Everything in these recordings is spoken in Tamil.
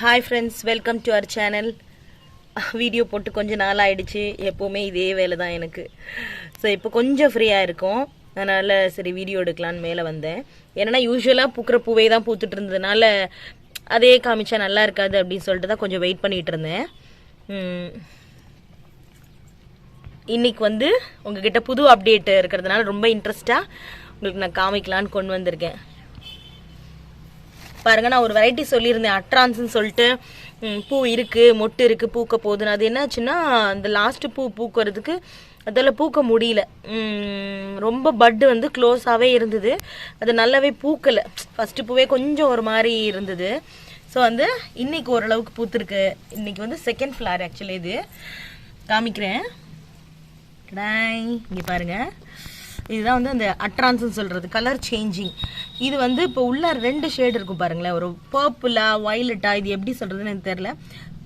Hi friends welcome to our channel video போட்டு கொஞ்சம் நாள் ஆகிடுச்சு எப்போவுமே இதே வேலை தான் எனக்கு. ஸோ இப்போ கொஞ்சம் ஃப்ரீயாக இருக்கும். அதனால் சரி வீடியோ எடுக்கலான்னு மேலே வந்தேன். ஏன்னா யூஸ்வலாக பூக்கிற பூவே தான் பூத்துட்டு இருந்ததுனால அதே காமிச்சா நல்லா இருக்காது அப்படின்னு சொல்லிட்டு தான் கொஞ்சம் வெயிட் பண்ணிட்டு இருந்தேன். இன்றைக்கி இன்னைக்கு வந்து உங்ககிட்ட புது அப்டேட் இருக்கிறதுனால ரொம்ப இன்ட்ரெஸ்டாக உங்களுக்கு நான் காமிக்கலான்னு கொண்டு வந்திருக்கேன். பாருங்க நான் ஒரு வெரைட்டி சொல்லியிருந்தேன். அட்ரான்ஸ்னு சொல்லிட்டு பூ இருக்குது மொட்டு இருக்குது பூக்க போகுதுன்னு. அது என்னாச்சுன்னா அந்த லாஸ்ட்டு பூ பூக்கிறதுக்கு அதில் பூக்க முடியல. ரொம்ப பட்டு வந்து க்ளோஸாகவே இருந்தது. அது நல்லாவே பூக்கலை. ஃபஸ்ட்டு பூவே கொஞ்சம் ஒரு மாதிரி இருந்தது. ஸோ வந்து இன்றைக்கி ஓரளவுக்கு பூத்துருக்கு. இன்றைக்கி வந்து செகண்ட் ஃப்ளார் ஆக்சுவலி இது. காமிக்கிறேன். இங்கே பாருங்க. இதுதான் வந்து அந்த அட்ரான்ஸ்னு சொல்றது கலர் சேஞ்சிங் இது வந்து இப்போ உள்ள ரெண்டு ஷேடு இருக்கும் பாருங்களேன். ஒரு பர்பிளா வயலட்டா இது எப்படி சொல்றதுன்னு எனக்கு தெரியல.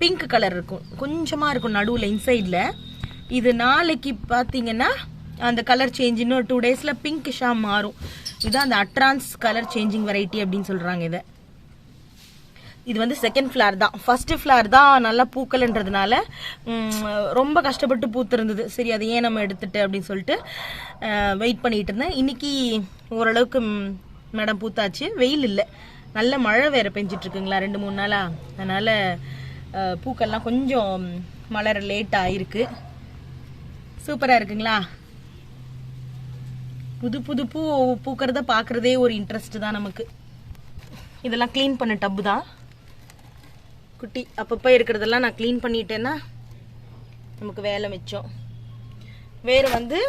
பிங்க் கலர் இருக்கும். கொஞ்சமா இருக்கும் நடுவில் இன்சைடில் இது நாளைக்கு பார்த்தீங்கன்னா அந்த கலர் சேஞ்ச் இன்னும் டூ டேஸில் பிங்க்ஷாக மாறும். இதுதான் அந்த அட்ரான்ஸ் கலர் சேஞ்சிங் வெரைட்டி அப்படின்னு சொல்றாங்க இதை. இது வந்து செகண்ட் ஃப்ளார் தான். ஃபர்ஸ்ட் ஃப்ளார் தான் நல்லா பூக்கலன்றதுனால ரொம்ப கஷ்டப்பட்டு பூத்திருந்தது. சரி அதை ஏன் நம்ம எடுத்துட்டு அப்படின்னு சொல்லிட்டு வெயிட் பண்ணிட்டு இருந்தேன். இன்னைக்கு ஓரளவுக்கு மேடம் பூத்தாச்சு. வெயில் இல்லை. நல்ல மழை வேற பெஞ்சிட்டு இருக்குங்களா ரெண்டு மூணு நாளா? அதனால பூக்கள்லாம் கொஞ்சம் மலர லேட் ஆயிருக்கு. சூப்பரா இருக்குங்களா? புது புது பூ பூக்கிறத பார்க்குறதே ஒரு இன்ட்ரெஸ்ட் தான் நமக்கு. இதெல்லாம் க்ளீன் பண்ண டப்பு தான். குட்டி. அப்பப்போ இருக்கிறதெல்லாம் நான் க்ளீன் பண்ணிட்டேன்னா நமக்கு வேலை மிச்சம். வேறு வந்து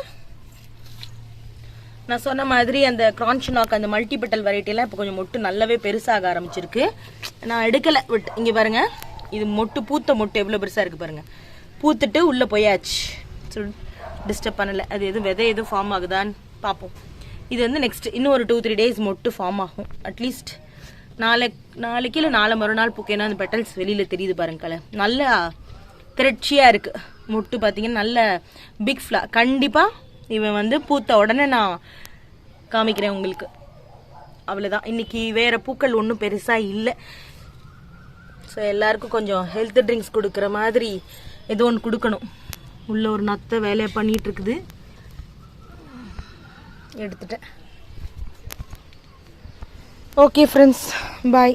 நான் சொன்ன மாதிரி அந்த கிரான்ஷனாக் அந்த மல்டிபெட்டல் வெரைட்டிலாம் இப்போ கொஞ்சம் மொட்டு நல்லாவே பெருசாக ஆரம்பிச்சிருக்கு. நான் எடுக்கலை பட் இங்கே பாருங்கள் இது மொட்டு பூத்த மொட்டு எவ்வளோ பெருசாக இருக்குது பாருங்கள் பூத்துட்டு உள்ளே போயாச்சு. டிஸ்டர்ப் பண்ணலை. அது எதுவும் விதை எதுவும் ஃபார்ம் ஆகுதான்னு பார்ப்போம் இது வந்து நெக்ஸ்ட் இன்னும் ஒரு டூ த்ரீ டேஸ் மொட்டு ஃபார்ம் ஆகும். அட்லீஸ்ட் நாளை நாளைக்கு இல்லை நாளை மறுநாள் பூக்கேன்னா அந்த பெட்டல்ஸ் வெளியில் தெரியுது பாருங்க கலர் நல்லா திரட்சியாக இருக்குது மொட்டு பார்த்தீங்கன்னா நல்ல பிக் ஃப்ளா கண்டிப்பாக இவன் வந்து பூத்த உடனே நான் காமிக்கிறேன் உங்களுக்கு. அவ்வளோதான் இன்னைக்கு வேறு பூக்கள் ஒன்றும் பெருசாக இல்லை. ஸோ எல்லாருக்கும் கொஞ்சம் ஹெல்த் ட்ரிங்க்ஸ் கொடுக்குற மாதிரி ஏதோ ஒன்று கொடுக்கணும். உள்ள ஒரு நத்தை வேலையை பண்ணிகிட்ருக்குது எடுத்துட்டேன். Okay friends bye